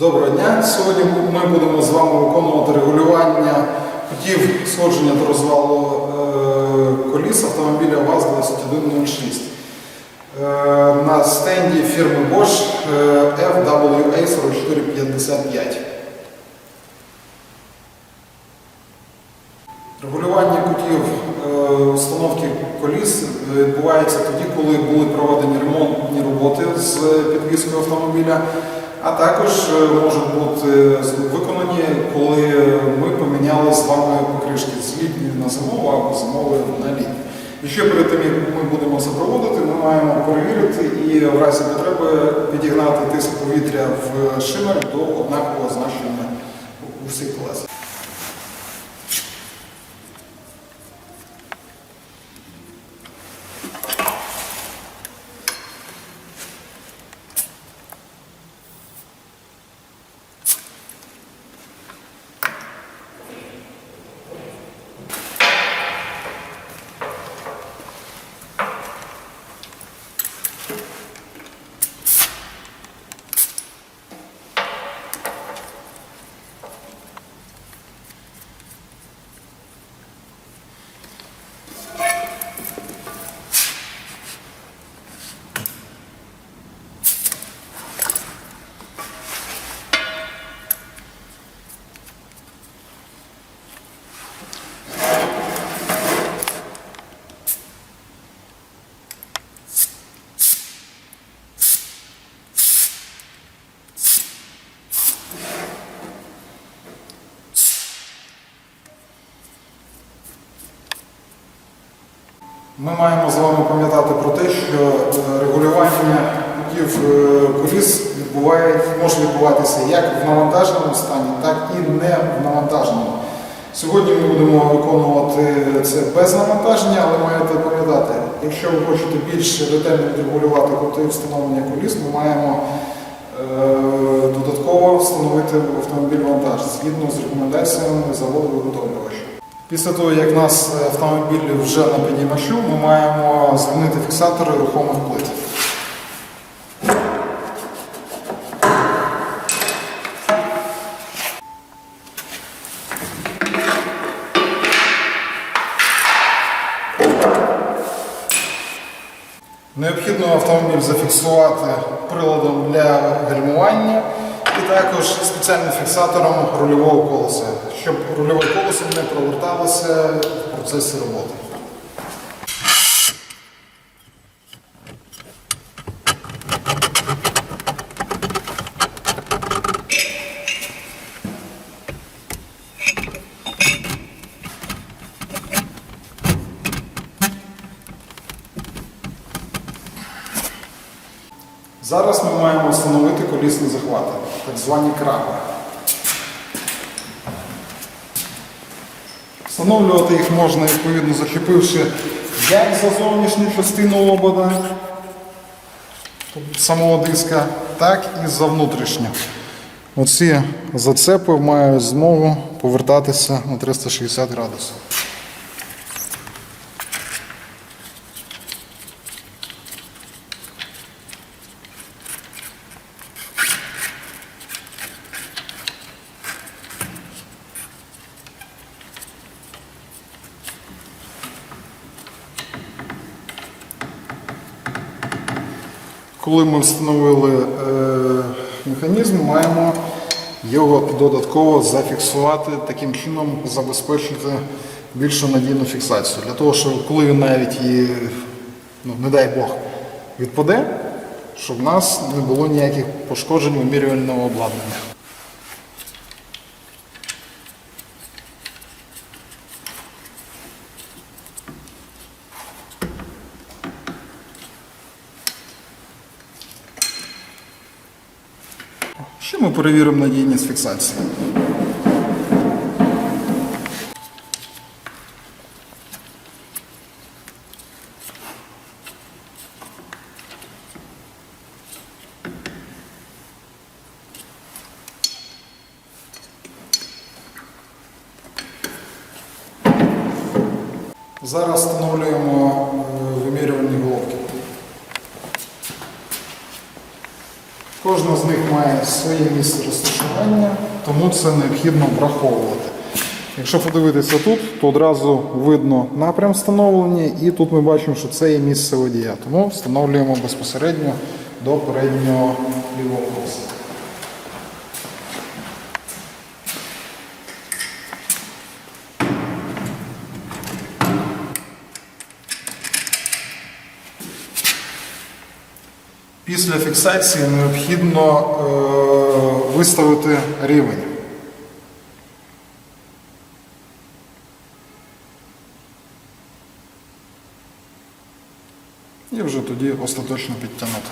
Доброго дня! Сьогодні ми будемо з вами виконувати регулювання кутів сходження та розвалу е, коліс автомобіля ВАЗ-2106 е, на стенді фірми Bosch е, FWA4455. Регулювання кутів установки коліс відбувається тоді, коли були проведені ремонтні роботи з підвіскою автомобіля, а також е, можуть бути виконані, коли ми поміняли з вами покришки з літньої на зимову або зимової на літню. І ще перед тим, як ми будемо це проводити, ми маємо перевірити і в разі потреби підігнати тиск повітря в шимер до однакового значення у всіх колесах. Ми маємо з вами пам'ятати про те, що е, регулювання кутів е, коліс відбуває, може відбуватися як в навантаженому стані, так і не в навантаженому. Сьогодні ми будемо виконувати це без навантаження, але маєте пам'ятати, якщо ви хочете більш ретельно відрегулювати кути встановлення коліс, ми маємо е, додатково встановити автомобіль вантаж згідно з рекомендаціями заводу виготовлювача. Після того, як нас автомобіль вже на підіймачу, ми маємо змінити фіксатори рухомих плит. Необхідно автомобіль зафіксувати приладом для гальмування і також спеціальним фіксатором рульового колеса, щоб рульове колесо не проверталося в процесі роботи. Зараз ми маємо встановити колісні захвати, так звані краби. Встановлювати їх можна, відповідно, зачепивши як за зовнішню частину обода тобто самого диска, так і за внутрішню. Оці зацепи мають змогу повертатися на 360 градусів. Коли ми встановили е, механізм, маємо його додатково зафіксувати, таким чином забезпечити більшу надійну фіксацію. Для того, щоб коли він навіть і, ну, не дай Бог, відпаде, щоб в нас не було ніяких пошкоджень вимірювального обладнання. Ще ми перевіримо надійність фіксації. Зараз встановлюємо е, вимірювальні головки. Кожна з них має своє місце розташування, тому це необхідно враховувати. Якщо подивитися тут, то одразу видно напрям встановлення, і тут ми бачимо, що це є місце водія. Тому встановлюємо безпосередньо до переднього лівого колеса. Після фіксації необхідно е, виставити рівень. І вже тоді остаточно підтягнути.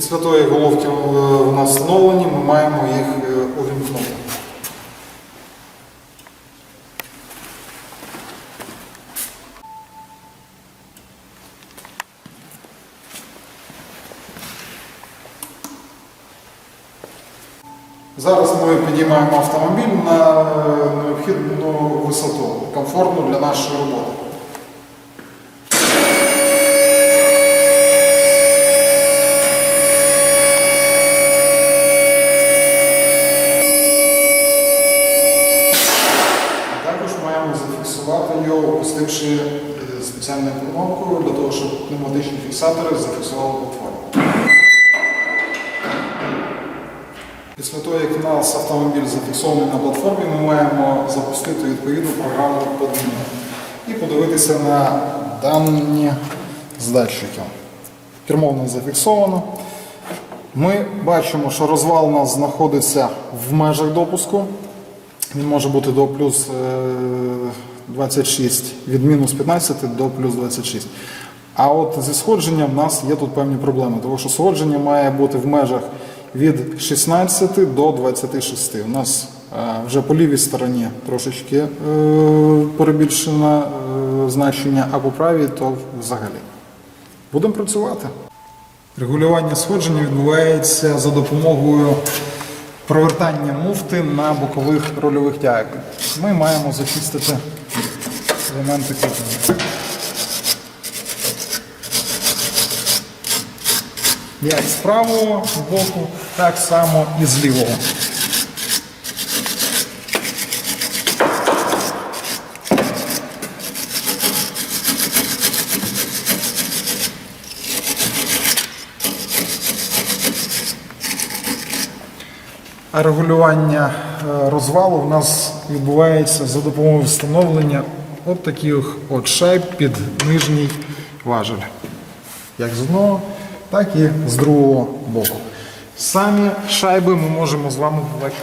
Того, як головки е, у нас встановлені, ми маємо їх е, увімкнути. Зараз ми підіймаємо автомобіль на е, необхідну висоту, комфортну для нашої роботи. Також маємо зафіксувати його, опустивши е, спеціальною кнопкою для того, щоб пневматичні фіксатори зафіксували платформу. Після того, як у нас автомобіль зафіксований на платформі, ми маємо запустити відповідну програму подвійну і подивитися на дані з датчиків. Нас зафіксовано. Ми бачимо, що розвал у нас знаходиться в межах допуску. Він може бути до плюс е, 26, від мінус 15 до плюс 26. А от зі сходженням в нас є тут певні проблеми, тому що сходження має бути в межах від 16 до 26. У нас е, вже по лівій стороні трошечки е, перебільшено е, значення, а по правій то взагалі. Будемо працювати. Регулювання сходження відбувається за допомогою провертання муфти на бокових рольових тягах. Ми маємо зачистити елементи кріплення. Як з правого боку, так само і з лівого. Регулювання е, розвалу в нас відбувається за допомогою встановлення от таких от шайб під нижній важель. Як з одного, так і з другого боку. Самі шайби ми можемо з вами побачити.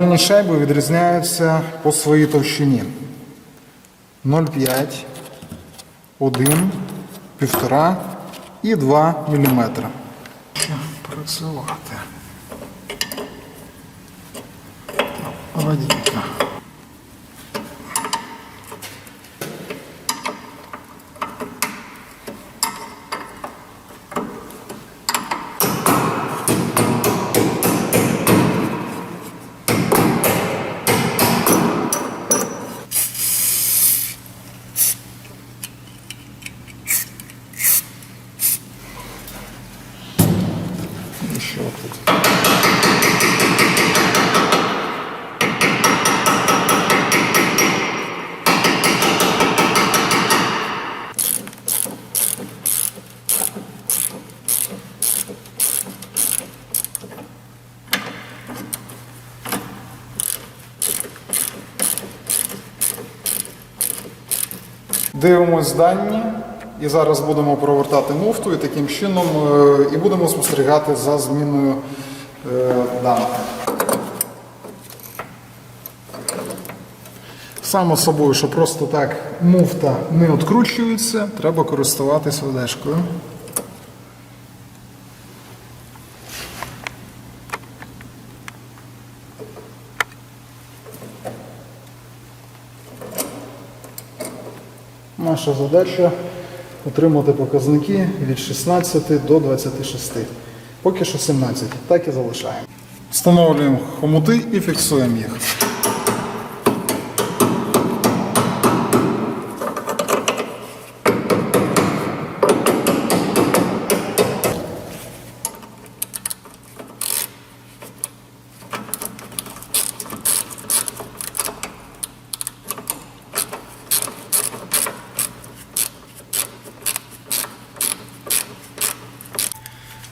Дані шайби відрізняються по своїй товщині. 0,5, 1, 1,5 і 2 мм. Працювати. Водійка. Дивимось дані і зараз будемо провертати муфту і таким чином е, і будемо спостерігати за зміною е, даних. Само собою, що просто так муфта не відкручується, треба користуватись ведешкою. Наша задача отримати показники від 16 до 26. Поки що 17. Так і залишаємо. Встановлюємо хомути і фіксуємо їх.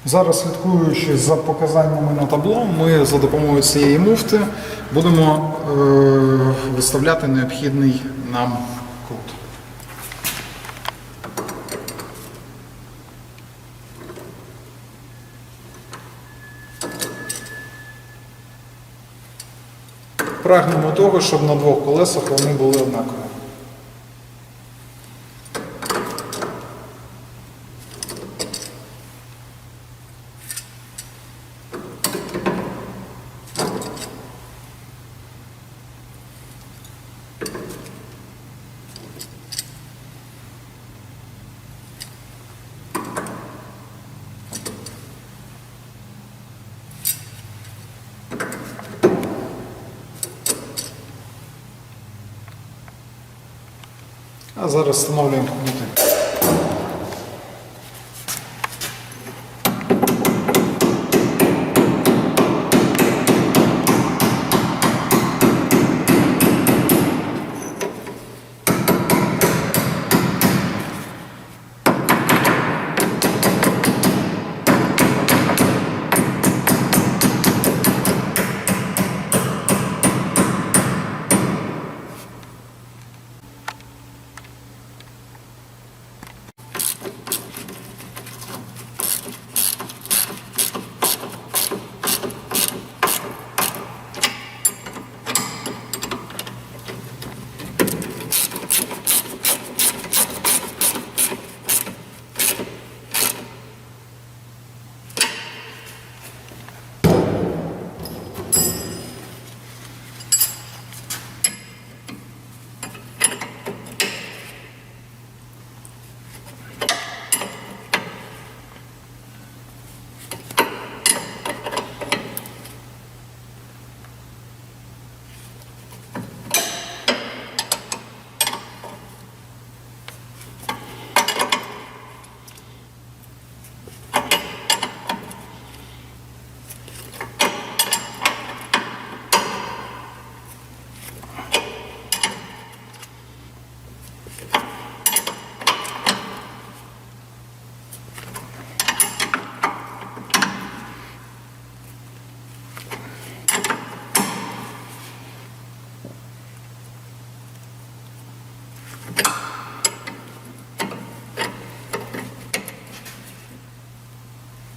Зараз слідкуючи за показаннями на табло, ми за допомогою цієї муфти будемо е, виставляти необхідний нам кут. Прагнемо того, щоб на двох колесах вони були однакові. А зараз встановлюємо хомути.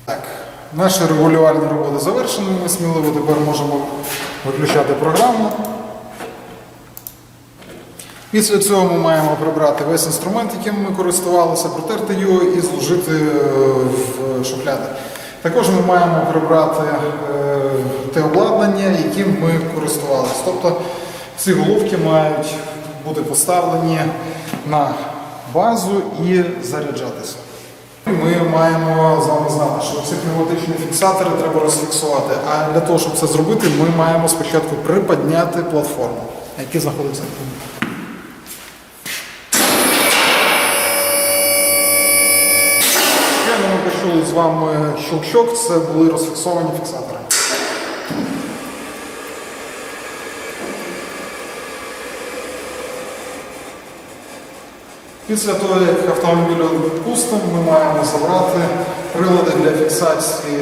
Так, наші регулювальні роботи завершені. Ми сміливо тепер можемо виключати програму. Після цього ми маємо прибрати весь інструмент, яким ми користувалися, протерти його і зложити е, в шухляди. Також ми маємо прибрати е, те обладнання, яким ми користувалися. Тобто ці головки мають бути поставлені на базу і заряджатися. Ми маємо з вами знати, що ці пневматичні фіксатори треба розфіксувати. А для того, щоб це зробити, ми маємо спочатку приподняти платформу, яка знаходиться в Щойно ми почули з вами щелчок, це були розфіксовані фіксатори. Після того, як автомобіль відпустимо, ми маємо забрати прилади для фіксації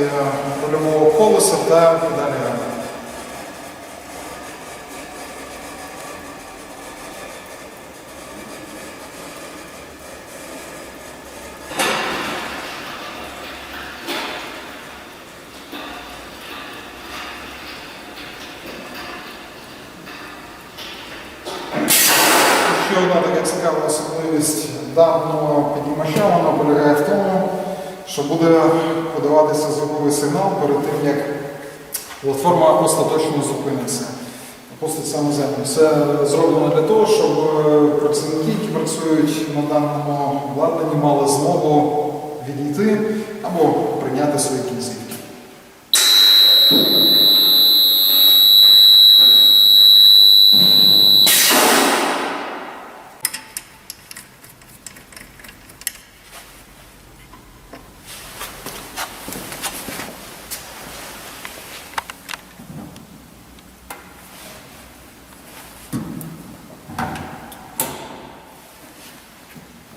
польового колеса та педалі газу. одна така цікава особливість даного підіймача, вона полягає в тому, що буде подаватися звуковий сигнал перед тим, як платформа остаточно зупиниться. Опуститься на землю. Це зроблено для того, щоб е, працівники, які працюють на даному обладнанні, мали змогу відійти або прийняти свої кінцівки.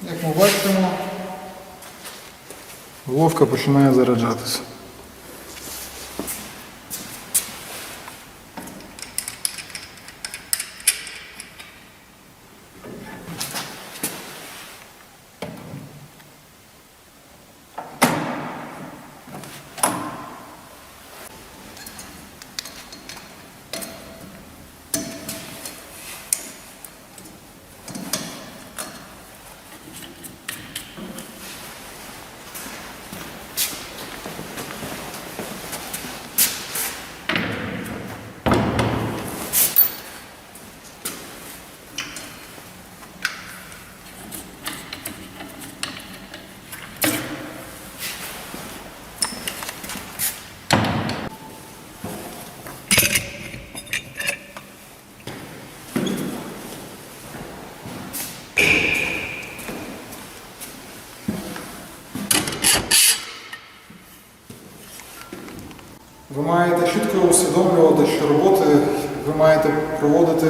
Як ми бачимо, головка починає заряджатися. Ви маєте чітко усвідомлювати, що роботи ви маєте проводити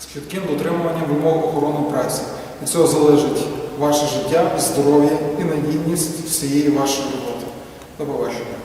з чітким дотримуванням вимог охорони праці. Від цього залежить ваше життя, здоров'я і надійність всієї вашої роботи. До побачення.